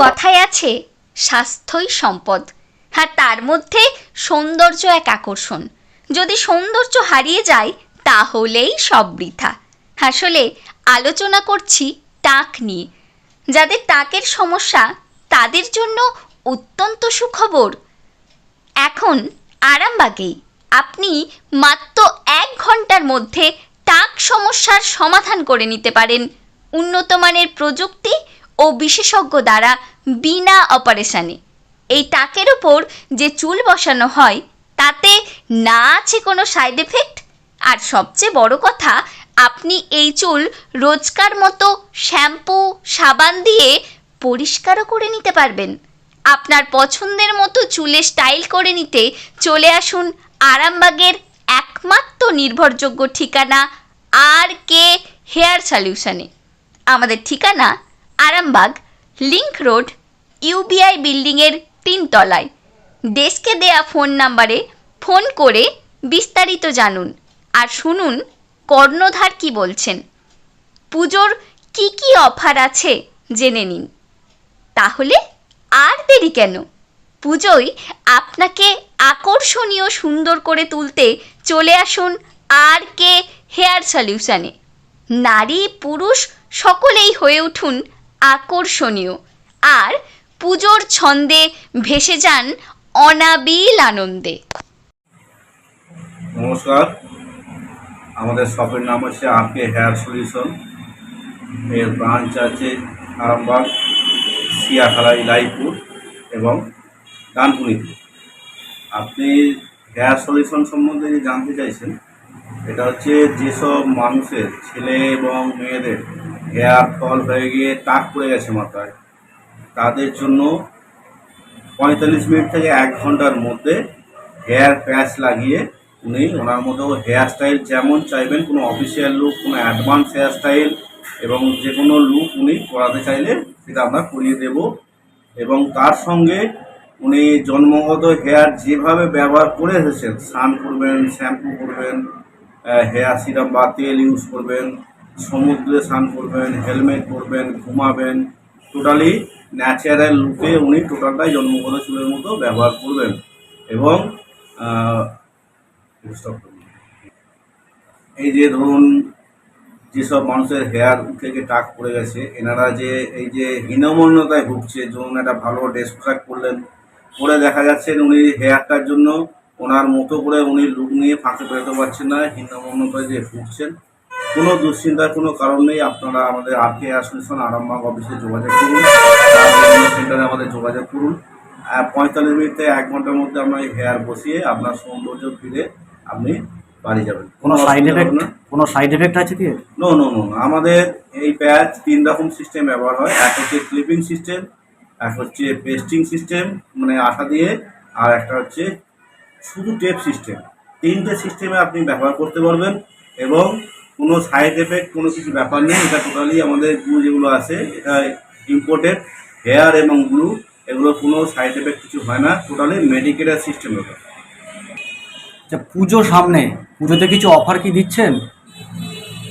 কথায় আছে, স্বাস্থ্যই সম্পদ। আর তার মধ্যে সৌন্দর্য এক আকর্ষণ। যদি সৌন্দর্য হারিয়ে যায়, তাহলেই সব বৃথা। আসলে আলোচনা করছি টাক নিয়ে। যাদের টাকের সমস্যা, তাদের জন্য অত্যন্ত সুখবর। এখন আরামবাগেই। আপনি মাত্র এক ঘণ্টার মধ্যে টাক সমস্যার সমাধান করে নিতে পারেন। উন্নত মানের প্রযুক্তি ও বিশেষজ্ঞ দ্বারা বিনা অপারেশনে। এই টাকের উপর যে চুল বসানো হয়, তাতে না আছে কোনো সাইড এফেক্ট? আর সবচেয়ে বড় কথা, আপনি এই চুল রোজকার মতো শ্যাম্পু, সাবান দিয়ে পরিষ্কারও করে নিতে পারবেন। আপনার পছন্দের মতো চুলে স্টাইল করে নিতে চলে আসুন আরামবাগের একমাত্র নির্ভরযোগ্য ঠিকানা আর কে হেয়ার সলিউশনে। আমাদের ঠিকানা আরামবাগ লিংক রোড ইউবিআই বিল্ডিংয়ের তিনতলায়। ডেস্কে দেয়া ফোন নাম্বারে ফোন করে বিস্তারিত জানুন। আর শুনুন, কর্ণধার কি বলছেন। পুজোর কি কি অফার আছে জেনে নিন। তাহলে আর দেরি কেন? পুজোয় আপনাকে আকর্ষণীয় সুন্দর করে তুলতে চলে আসুন আর কে হেয়ার সলিউশনে। নারী, পুরুষ সকলেই হয়ে উঠুন আকর্ষণীয়। আর পুজোর ছন্দে ভেসে যান অনাবিল আনন্দে। নমস্কার। আমাদের শপের নাম হচ্ছে আরকে হেয়ার সলিউশন। এর ব্রাঞ্চ আছে আরামবাগ, সিয়াখালা ইলাইপুর এবং ডানপুনিতে আপনি হেয়ার সলিউশন সম্বন্ধে জানতে চাইছেন, এটা হচ্ছে যেসব মানুষের ছেলে এবং মেয়েদের হেয়ার ফল হয়ে গিয়ে টাক পড়ে গেছে মাথায়। তাদের জন্য পঁয়তাল্লিশ মিনিট থেকে এক ঘণ্টার মধ্যে হেয়ার প্যাচ লাগিয়ে উনি ওনার মতো হেয়ার স্টাইল যেমন চাইবেন, কোনো অফিসিয়াল লুক, কোনো অ্যাডভান্স হেয়ার স্টাইল এবং যে কোনো লুক উনি করাতে চাইলে সেটা আমরা করিয়ে দেব। এবং তার সঙ্গে উনি জন্মগত হেয়ার যেভাবে ব্যবহার করে এসেছেন, স্নান করবেন, শ্যাম্পু করবেন হেয়ার সিরাম বা তেল ইউজ করবেন সমুদ্রে স্নান করবেন, হেলমেট পরবেন, ঘুমাবেন। টোটালি ন্যাচারাল লুকে উনি টোটালটাই জন্মগত চুলের মতো ব্যবহার করবেন। এবং। এই যে ধরুন, যেসব মানুষের হেয়ার থেকে টাক পড়ে গেছে, এনারা যে এই যে হীনমন্যতায় ভুগছে, ধরুন একটা ভালো ড্রেস পোশাক পরলেন, পরে দেখা যাচ্ছে উনি হেয়ারটার জন্য ওনার মতো করে উনি লুক নিয়ে ফাঁকে বেরোতে পারছেন না, হীনমন্যতায় যে ভুগছেন। কোনো দুশ্চিন্তার কোনো কারণ নেই আপনারা আমাদের আর কে অ্যাসোসিয়েশন আরামবাগ অফিসে যোগাযোগ করুন সেন্টারে আমাদের যোগাযোগ করুন। পঁয়তাল্লিশ মিনিট থেকে এক ঘণ্টার মধ্যে আমরা এই হেয়ার বসিয়ে আপনার সৌন্দর্য ফিরে আপনি বাড়ি যাবেন। কোনো সাইড এফেক্ট না। কোনো সাইড এফেক্ট আছে কি? নো নো নো আমাদের এই প্যাচ তিন রকম সিস্টেম ব্যবহার হয়। এক হচ্ছে ক্লিপিং সিস্টেম এক হচ্ছে পেস্টিং সিস্টেম মানে আঠা দিয়ে আর একটা হচ্ছে শুধু টেপ সিস্টেম তিনটে সিস্টেমে আপনি ব্যবহার করতে পারবেন এবং কোনো সাইড এফেক্ট কোনো কিছু ব্যাপার নেই। এটা টোটালি আমাদের গ্লু যেগুলো আছে এটা ইম্পোর্টেড হেয়ার এবং গ্লু এগুলো কোনো সাইড এফেক্ট কিছু হয় না। টোটালি মেডিকেলের সিস্টেম ওটা। আচ্ছা পুজো সামনে পুজোতে কিছু অফার কি দিচ্ছেন?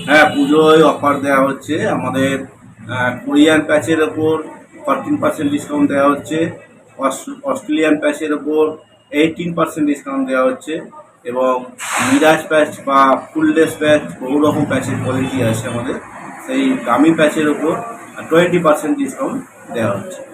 হ্যাঁ পুজোয় অফার দেওয়া হচ্ছে। আমাদের কোরিয়ান প্যাচের ওপর ফরটিন পার্সেন্ট ডিসকাউন্ট দেওয়া হচ্ছে। অস- অস্ট্রেলিয়ান প্যাচের ওপর এইটিন পার্সেন্ট ডিসকাউন্ট দেওয়া হচ্ছে। এবং মিরাজ প্যাচ বা ফুললেস প্যাচ বহু রকম প্যাচের কোয়ালিটি আছে আমাদের। সেই দামি প্যাচের উপর টোয়েন্টি পার্সেন্ট ডিসকাউন্ট দেওয়া হচ্ছে।